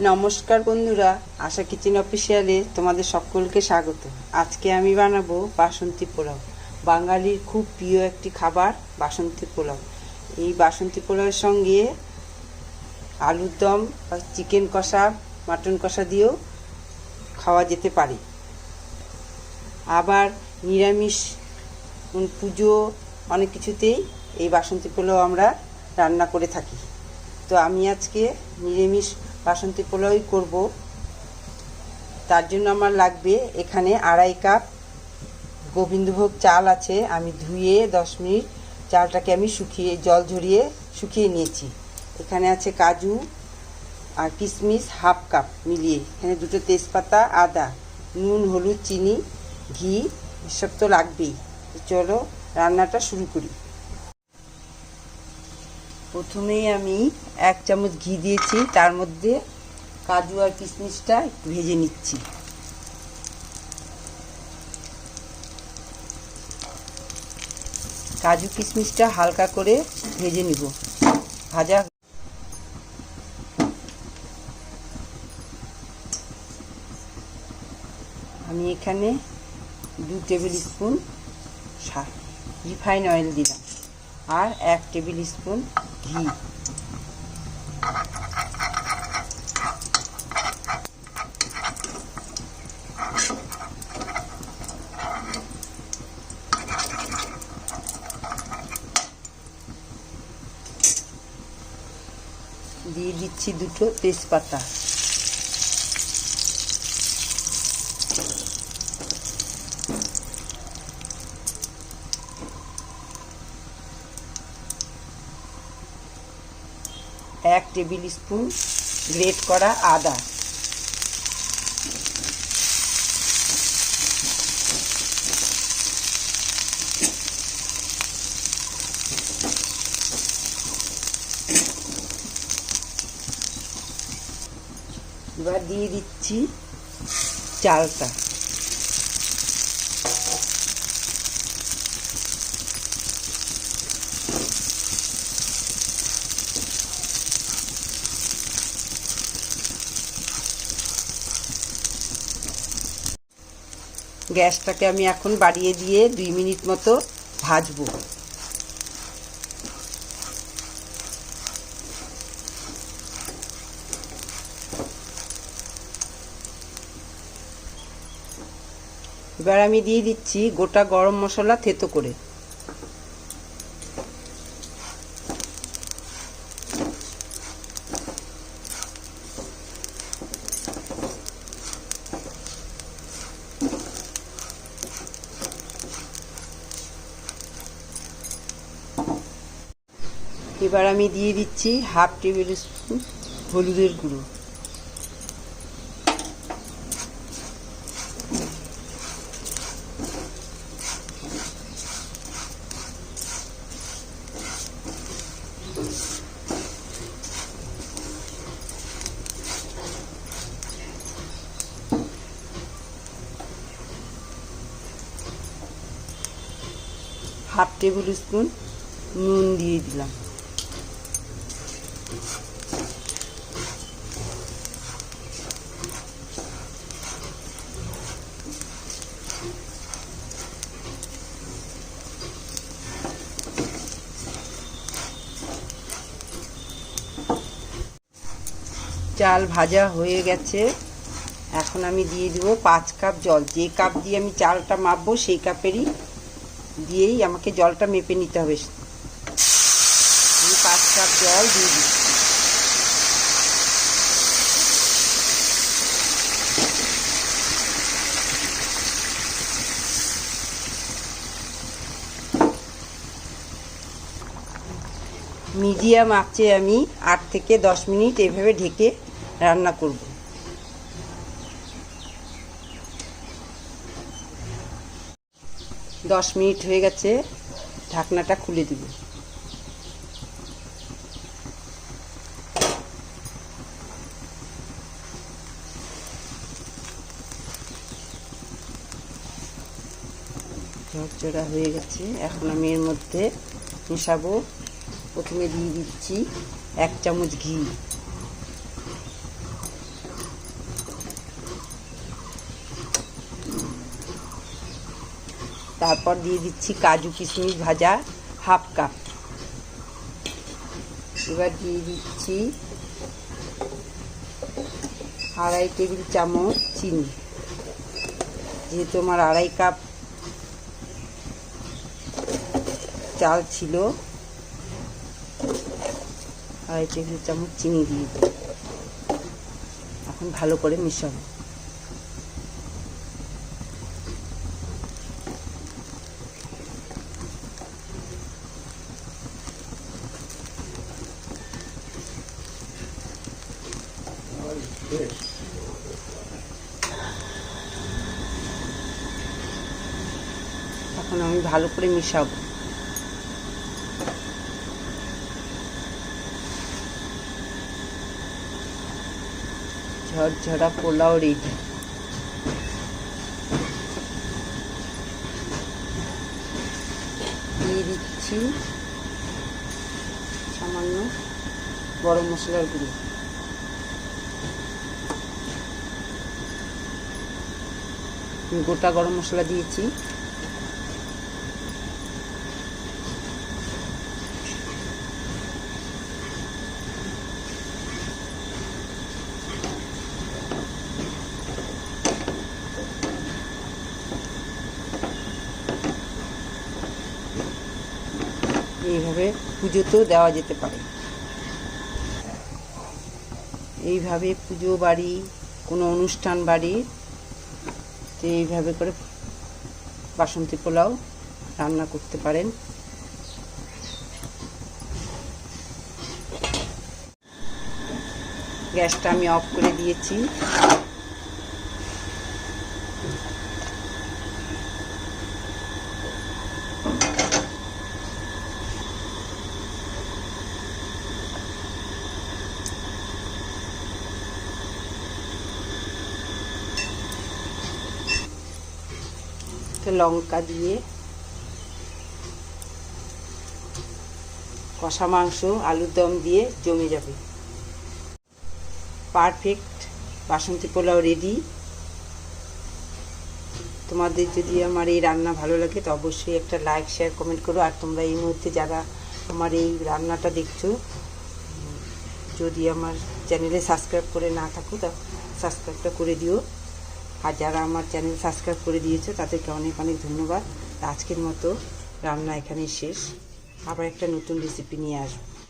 নমস্কার বন্ধুরা, আশা কিচেন অফিসিয়ালে তোমাদের সকলকে স্বাগত। আজকে আমি বানাবো বাসন্তী পোলাও, বাঙালির খুব প্রিয় একটি খাবার বাসন্তী পোলাও। এই বাসন্তী পোলাওয়ের সঙ্গে আলুর দম বা চিকেন কষা, মাটন কষা দিয়েও খাওয়া যেতে পারে। আবার নিরামিষ পুজো, অনেক কিছুতেই এই বাসন্তী পোলাও আমরা রান্না করে থাকি। তো আমি আজকে নিরামিষ বাসন্তী পোলাওই করব। তার জন্য আমার লাগবে এখানে আড়াই কাপ গোবিন্দভোগ চাল আছে, আমি ধুয়ে দশ মিনিট চালটাকে আমি শুকিয়ে, জল ঝরিয়ে শুকিয়ে নিয়েছি। এখানে আছে কাজু আর কিশমিশ হাফ কাপ মিলিয়ে। এখানে দুটো তেজপাতা, আদা, নুন, হলুদ, চিনি, ঘি, এসব তো লাগবেই। চলো রান্নাটা শুরু করি। প্রথমেই আমি এক চামচ ঘি দিয়েছি, তার মধ্যে কাজু আর কিশমিশটা একটু ভেজে নিচ্ছি। কাজু কিশমিশটা হালকা করে ভেজে নিব। ভাজা আমি এখানে দু টেবিল স্পুন রিফাইন অয়েল দিলাম, আর এক টেবিল স্পুন ঘি দিয়ে দিচ্ছি দুটো তেজপাতা। এক টেবিল স্পুন গ্রেট করা আদা। এবার দিয়ে দিচ্ছি চালটা। গ্যাসটাকে আমি এখন বাড়িয়ে দিয়ে দুই মিনিট মতো ভাজবো। এবার আমি দিয়ে দিচ্ছি গোটা গরম মশলা থেতো করে। এবার আমি দিয়ে দিচ্ছি হাফ টেবিল স্পুন হলুদের গুঁড়ো। হাফ টেবিল স্পুন নুন দিয়ে দিলাম। চাল ভাজা হয়ে গেছে। এখন আমি দিয়ে দিব পাঁচ কাপ জল। যে কাপ দিয়ে আমি চালটা মাপবো, সেই কাপেরই দিয়েই আমাকে জলটা মেপে নিতে হবে। আমি পাঁচ কাপ জল দিয়ে দিচ্ছি। মিডিয়াম আঁচে আমি আট থেকে দশ মিনিট এভাবে ঢেকে রান্না করব। দশ মিনিট হয়ে গেছে, ঢাকনাটা খুলে দিব। ঝরঝরা হয়ে গেছে, এখন আমি এর মধ্যে মেশাবো। প্রথমে দিয়ে দিচ্ছি এক চামচ ঘি। তারপর দিয়ে দিচ্ছি কাজু কিশমিশ ভাজা, হাফ কাপ। এবার দিয়ে দিচ্ছি আড়াই টেবিল চামচ চিনি। যেহেতু আমার আড়াই কাপ চাল ছিল, আড়াই টেবিল চামচ চিনি দিয়ে এখন ভালো করে মিশাবো। এখন আমি ভালো করে মিশাবো। ঝরঝরা পোলাও রেডি দিচ্ছি সামান্য গরম মশলার গুঁড়ো। গোটা গরম মশলা দিয়েছি। এইভাবে পুজোতেও দেওয়া যেতে পারে। এইভাবে পুজো বাড়ি, কোনো অনুষ্ঠান বাড়ি তো এইভাবে করে বাসন্তী পোলাও রান্না করতে পারেন। গ্যাসটা আমি অফ করে দিয়েছি। লঙ্কা দিয়ে। কষা মাংস, আলুর দম দিয়ে জমে যাবে। পারফেক্ট বাসন্তী পোলাও রেডি তোমাদের যদি আমার এই রান্না ভালো লাগে, তো অবশ্যই একটা লাইক শেয়ার কমেন্ট করো। আর তোমরা এই মুহূর্তে যারা আমার এই রান্নাটা দেখছ, যদি আমার চ্যানেলে সাবস্ক্রাইব করে না থাকো, তা সাবস্ক্রাইবটা করে দিও। আর যারা আমার চ্যানেল সাবস্ক্রাইব করে দিয়েছে, তাদেরকে অনেক অনেক ধন্যবাদ। আজকের মতো রান্না এখানেই শেষ। আবার একটা নতুন রেসিপি নিয়ে আসব।